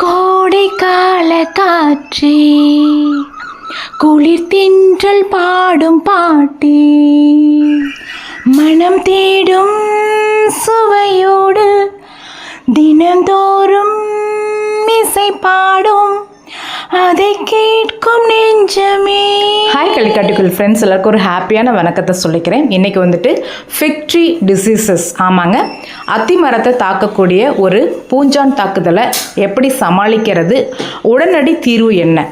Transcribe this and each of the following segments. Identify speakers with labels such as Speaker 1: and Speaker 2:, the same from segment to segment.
Speaker 1: கோடை கால காற்றே குளிர் தென்றல் பாடும் பாட்டே. மனம் தேடும் சுவையோடு தினந்தோறும் இசை பாடும் அதை கேட்கும் நெஞ்சமே.
Speaker 2: ஹாய் கலிக்காட்டுக்குள் ஃப்ரெண்ட்ஸ் எல்லாருக்கும் ஒரு ஹாப்பியான வணக்கத்தை சொல்லிக்கிறேன். இன்றைக்கி வந்துட்டு ஃபிக்ட்ரி டிசீசஸ் ஆமாங்க. அத்தி மரத்தை தாக்கக்கூடிய ஒரு பூஞ்சான் தாக்குதலை எப்படி சமாளிக்கிறது? உடனடி தீர்வு என்ன?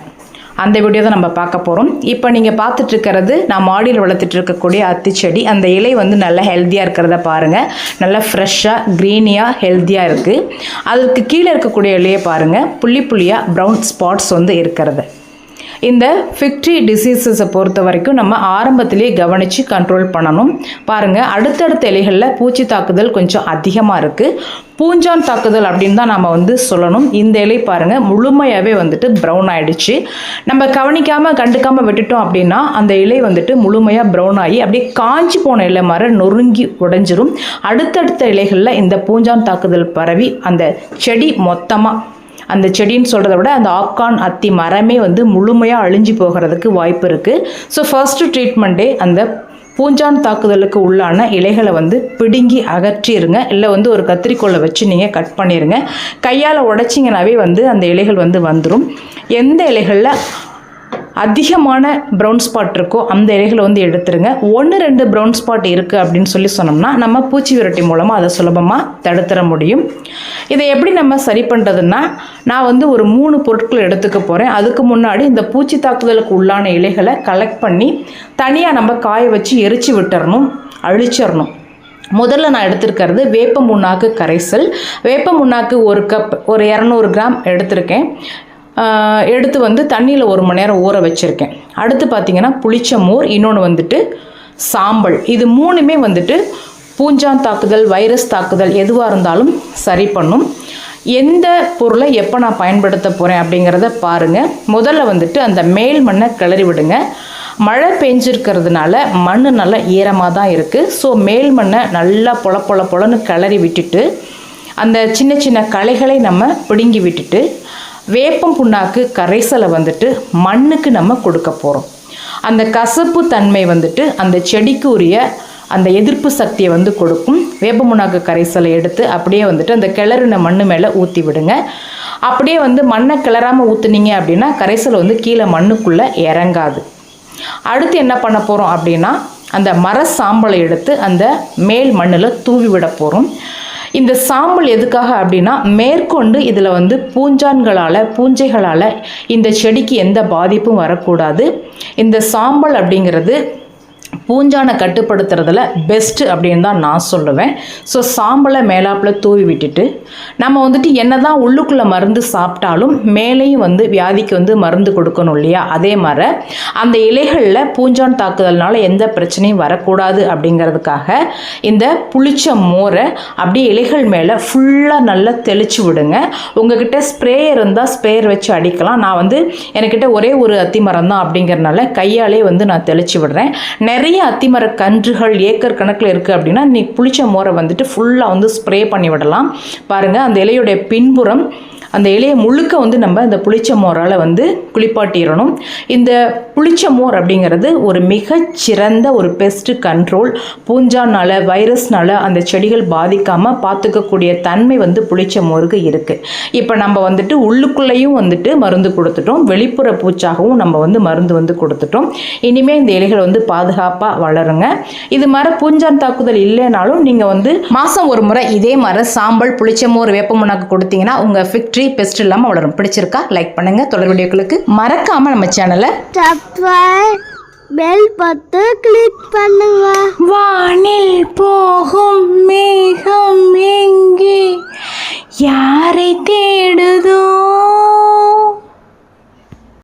Speaker 2: அந்த வீடியோ தான் நம்ம பார்க்க போகிறோம் இப்போ நீங்கள் பார்த்துட்ருக்கிறது நான் மாடியில் வளர்த்துட்டு இருக்கக்கூடிய அத்திச்செடி அந்த இலை வந்து நல்லா ஹெல்த்தியாக இருக்கிறத பாருங்கள் நல்லா ஃப்ரெஷ்ஷாக க்ரீனியாக ஹெல்த்தியாக இருக்குது அதுக்கு கீழே இருக்கக்கூடிய இலையை பாருங்கள் புள்ளி புள்ளியாக ப்ரௌன் ஸ்பாட்ஸ் வந்து இருக்கிறது. இந்த ஃபிக்ட்ரி டிசீசஸை பொறுத்த வரைக்கும் நம்ம ஆரம்பத்திலேயே கவனித்து கண்ட்ரோல் பண்ணணும். பாருங்கள் அடுத்தடுத்த இலைகளில் பூச்சி தாக்குதல் கொஞ்சம் அதிகமாக இருக்குது பூஞ்சான் தாக்குதல் அப்படின்னு தான் நம்ம வந்து சொல்லணும். இந்த இலை பாருங்கள் முழுமையாகவே வந்துட்டு ப்ரௌன் ஆகிடுச்சு நம்ம கவனிக்காமல் கண்டுக்காமல் விட்டுட்டோம் அப்படின்னா அந்த இலை வந்துட்டு முழுமையாக ப்ரௌன் ஆகி அப்படியே காஞ்சி போன இலை மர நொறுங்கி உடைஞ்சிரும். அடுத்தடுத்த இலைகளில் இந்த பூஞ்சான் தாக்குதல் பரவி அந்த செடி மொத்தமாக அந்த செடின்னு சொல்கிறத விட அந்த ஆப்கான் அத்தி மரமே வந்து முழுமையாக அழிஞ்சு போகிறதுக்கு வாய்ப்பு இருக்குது ஸோ ஃபர்ஸ்ட்டு ட்ரீட்மெண்ட்டே அந்த பூஞ்சான் தாக்குதலுக்கு உள்ளான இலைகளை வந்து பிடுங்கி அகற்றிடுங்க இல்லை வந்து ஒரு கத்திரிக்கோலை வச்சு நீங்கள் கட் பண்ணிடுங்க கையால் உடைச்சிங்கனாவே வந்து அந்த இலைகள் வந்து வந்துடும் எந்த இலைகளில் அதிகமான ப்ரௌன் ஸ்பாட் இருக்கோ அந்த இலைகளை வந்து எடுத்துருங்க. ஒன்று ரெண்டு ப்ரௌன் ஸ்பாட் இருக்குது அப்படின்னு சொல்லி சொன்னோம்னா நம்ம பூச்சி விரட்டி மூலமாக அதை சுலபமாக தடுத்துற முடியும். இதை எப்படி நம்ம சரி பண்ணுறதுன்னா நான் வந்து ஒரு மூணு பொருட்கள் எடுத்துக்க போகிறேன் அதுக்கு முன்னாடி இந்த பூச்சி தாக்குதலுக்கு உள்ளான இலைகளை கலெக்ட் பண்ணி தனியாக நம்ம காய வச்சு எரிச்சு விட்டுறணும் அழிச்சிடணும் முதல்ல நான் எடுத்திருக்கிறது வேப்ப முன்னாக்கு கரைசல். வேப்ப முன்னாக்கு ஒரு கப் ஒரு இரநூறு கிராம் எடுத்திருக்கேன். எடுத்து வந்து தண்ணியில் ஒரு மணி நேரம் ஊற வச்சுருக்கேன். அடுத்து பார்த்தீங்கன்னா புளிச்ச மோர் இன்னொன்று வந்துட்டு சாம்பல். இது மூணுமே வந்துட்டு பூஞ்சான் தாக்குதல் வைரஸ் தாக்குதல் எதுவாக இருந்தாலும் சரி பண்ணும். எந்த பொருளை எப்போ நான் பயன்படுத்த போகிறேன் அப்படிங்கிறத பாருங்கள் முதல்ல வந்துட்டு அந்த மேல் மண்ணை கிளறி விடுங்க. மழை பெஞ்சிருக்கிறதுனால மண் நல்லா ஈரமாக தான் இருக்குது ஸோ மேல் மண்ணை நல்லா பொல பொல பொலன்னு கிளறி விட்டுட்டு அந்த சின்ன சின்ன களைகளை நம்ம பிடுங்கி விட்டுட்டு வேப்பம் புண்ணாக்கு கரைசலை வந்துட்டு மண்ணுக்கு நம்ம கொடுக்க போகிறோம் அந்த கசப்பு தன்மை வந்துட்டு அந்த செடிக்கு உரிய அந்த எதிர்ப்பு சக்தியை வந்து கொடுக்கும். வேப்ப புண்ணாக்கு கரைசலை எடுத்து அப்படியே வந்துட்டு அந்த கிளறின மண்ணு மேலே ஊற்றி விடுங்க. அப்படியே வந்து மண்ணை கிளறாமல் ஊற்றுனீங்க அப்படின்னா கரைசல் வந்து கீழே மண்ணுக்குள்ளே இறங்காது. அடுத்து என்ன பண்ண போகிறோம் அப்படின்னா அந்த மர சாம்பலை எடுத்து அந்த மேல் மண்ணில் தூவி விட போகிறோம் இந்த சாம்பல் எதுக்காக அப்படின்னா மேற்கொண்டு இதில் வந்து பூஞ்சான்களால் பூஞ்சைகளால் இந்த செடிக்கு எந்த பாதிப்பும் வரக்கூடாது. இந்த சாம்பல் அப்படிங்கிறது பூஞ்சானை கட்டுப்படுத்துறதுல பெஸ்ட்டு அப்படின்னு தான் நான் சொல்லுவேன். ஸோ சாம்பலை மேலாப்பில் தூவி விட்டுட்டு நம்ம வந்துட்டு என்ன தான் உள்ளுக்குள்ளே மருந்து சாப்பிட்டாலும் மேலேயும் வந்து வியாதிக்கு வந்து மருந்து கொடுக்கணும் இல்லையா? அதே மாதிரி அந்த இலைகளில் பூஞ்சான் தாக்குதல்னால எந்த பிரச்சனையும் வரக்கூடாது அப்படிங்கிறதுக்காக இந்த புளிச்ச மோரை அப்படியே இலைகள் மேலே ஃபுல்லாக நல்லா தெளித்து விடுங்க. உங்ககிட்ட ஸ்ப்ரேயர் இருந்தால் ஸ்ப்ரேயர் வச்சு அடிக்கலாம். நான் வந்து என்கிட்ட ஒரே ஒரு அத்தி மரம் தான் அப்படிங்கிறனால கையாலே வந்து நான் தெளித்து விடுறேன். நிறைய அத்திமர கன்றுகள் ஏக்கர் கணக்கில் இருக்குது அப்படின்னா இன்றைக்கி புளிச்ச மோரை வந்துட்டு ஃபுல்லாக வந்து ஸ்ப்ரே பண்ணி விடலாம். பாருங்கள் அந்த இலையுடைய பின்புறம் அந்த இலையை முழுக்க வந்து நம்ம இந்த புளிச்ச மோரால் வந்து குளிப்பாட்டிடணும். இந்த புளிச்ச மோர் அப்படிங்கிறது ஒரு மிகச்சிறந்த ஒரு பெஸ்ட் கண்ட்ரோல் பூஞ்சானால வைரஸ்னால் அந்த செடிகள் பாதிக்காமல் பார்த்துக்கக்கூடிய தன்மை வந்து புளிச்ச மோருக்கு இருக்குது இப்போ நம்ம வந்துட்டு உள்ளுக்குள்ளேயும் வந்துட்டு மருந்து கொடுத்துட்டோம். வெளிப்புற பூச்சாகவும் நம்ம வந்து மருந்து வந்து கொடுத்துட்டோம். இனிமேல் இந்த இலைகள் வந்து பாதுகாப்பாக நல்லா வளருங்க. இது மாதிரி பூஞ்சான் தாக்குதல் இல்லைனாலும் நீங்கள் வந்து மாதம் ஒரு முறை இதே மாதிரி சாம்பல் புளிச்சமோர் வேப்பமுனாக்கு கொடுத்தீங்கன்னா உங்கள் ஃபிக்ட்ரி பெஸ்ட் இல்லாமல் வளரும். பிடிச்சிருக்கா? லைக் பண்ணுங்க. தொடர் வீடியோக்களுக்கு மறக்காமல் நம்ம சேனலை
Speaker 3: பெல் பத்து கிளிக் பண்ணுங்க.
Speaker 1: வானில் போகும் மேகம் எங்கே யா